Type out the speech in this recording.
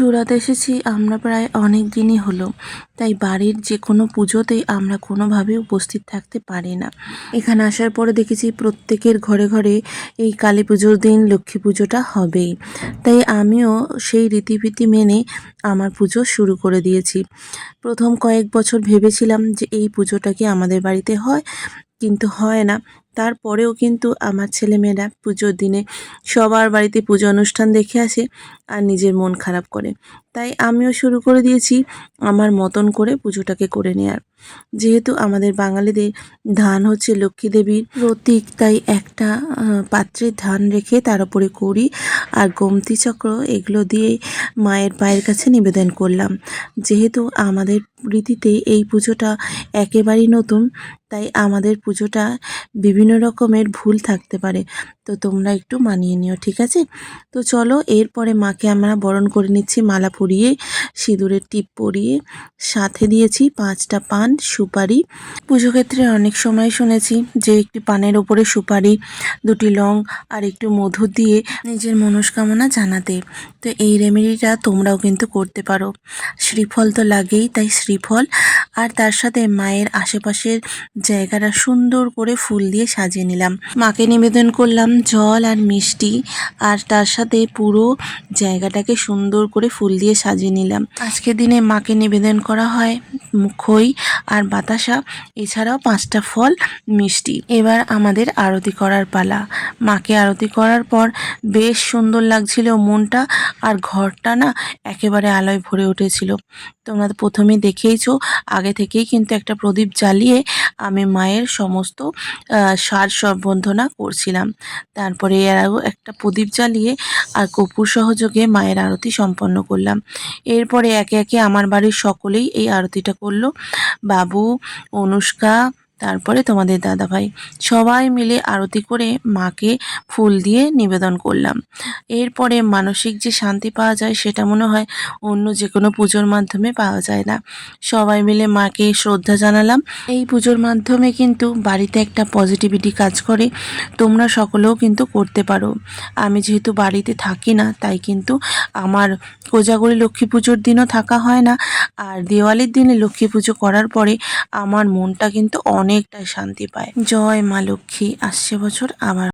সুরাত এসেছি, আমরা প্রায় অনেক দিনই হলো। তাই বাড়ির যে কোনো পুজোতেই আমরা কোনোভাবে উপস্থিত থাকতে পারি না। এখানে আসার পরে দেখেছি প্রত্যেকের ঘরে ঘরে এই কালী পুজোর দিন, লক্ষ্মী পুজোটা হবেই। তাই আমিও সেই রীতিনীতি মেনে আমার পুজো শুরু করে দিয়েছি। প্রথম কয়েক বছর ভেবেছিলাম যে এই পুজোটা কি আমাদের বাড়িতে হয়, কিন্তু হয় না। তারপরেও কিন্তু আমার ছেলেমেয়েরা পুজোর দিনে সবার বাড়িতে পুজো অনুষ্ঠান দেখে আসে আর নিজের মন খারাপ করে। তাই আমিও শুরু করে দিয়েছি আমার মতন করে পুজোটাকে করে নেয়ার। যেহেতু আমাদের বাঙালিদের ধান হচ্ছে লক্ষ্মী দেবীর প্রতীক, তাই একটা পাত্রে ধান রেখে তার উপরে করি আর গোমতি চক্র এগুলো দিয়ে মায়ের পায়ের কাছে নিবেদন করলাম। যেহেতু আমাদের রীতিতে এই পুজোটা একেবারেই নতুন, তাই আমাদের পুজোটা বিভিন্ন রকমের ভুল থাকতে পারে। তো তোমরা একটু মানিয়ে নিও, ঠিক আছে? তো চলো, এরপরে মাকে আমরা বরণ করে নিচ্ছি, মালা পরিয়ে, সিঁদুরের টিপ পরিয়ে। সাথে দিয়েছি পাঁচটা পান, সুপারি। পুজো ক্ষেত্রে অনেক সময় শুনেছি যে একটি পানের ওপরে সুপারি, দুটি লং আর একটু মধু দিয়ে নিজের মনস্কামনা জানাতে। তো এই রেমেডিটা তোমরাও কিন্তু করতে পারো। শ্রীফল তো লাগেই, তাই শ্রীফল। আর তার সাথে মায়ের আশেপাশের জায়গাটা সুন্দর করে ফুল দিয়ে সাজিয়ে নিলাম। মাকে নিবেদন করলাম জল আর মিষ্টি আর তার সাথে পুরো জায়গাটাকে সুন্দর করে ফুল দিয়ে সাজিয়ে নিলাম। আজকের দিনে মাকে নিবেদন করা হয় খই আর বাতাসা, এছাড়াও পাঁচটা ফল, মিষ্টি। এবার আমাদের আরতি করার পালা। মাকে আরতি করার পর বেশ সুন্দর লাগছিল মনটা আর ঘরটা না একেবারে আলোয় ভরে উঠেছিল। তোমরা তো প্রথমেই দেখেইছো, আগে থেকেই কিন্তু একটা প্রদীপ জ্বালিয়ে আমি মায়ের সমস্ত সাজ সম্বন্ধনা করছিলাম। তারপরে এর আগে একটা প্রদীপ জ্বালিয়ে আর কপুর সহযোগে মায়ের আরতি সম্পন্ন করলাম। এরপরে একে একে আমার বাড়ির সকলেই এই আরতিটা করল। বাবু, অনুষ্কা তারপরে তোমাদের দাদাভাই সবাই মিলে আরতি করে মাকে ফুল দিয়ে নিবেদন করলাম। এরপরে মানসিক যে শান্তি পাওয়া যায় সেটা মনে হয় অন্য যে কোনো পুজোর মাধ্যমে পাওয়া যায় না। সবাই মিলে মাকে শ্রদ্ধা জানালাম। এই পুজোর মাধ্যমে কিন্তু বাড়িতে একটা পজিটিভিটি কাজ করে। তোমরা সকলেও কিন্তু করতে পারো। আমি যেহেতু বাড়িতে থাকি না, তাই কিন্তু আমার কোজাগরি লক্ষ্মী পুজোর দিনও থাকা হয় না। আর দেওয়ালির দিনে লক্ষ্মী পুজো করার পরে আমার মনটা কিন্তু অনেকটাই শান্তি পায়। জয় মা লক্ষ্মী আসছে বছর আবার।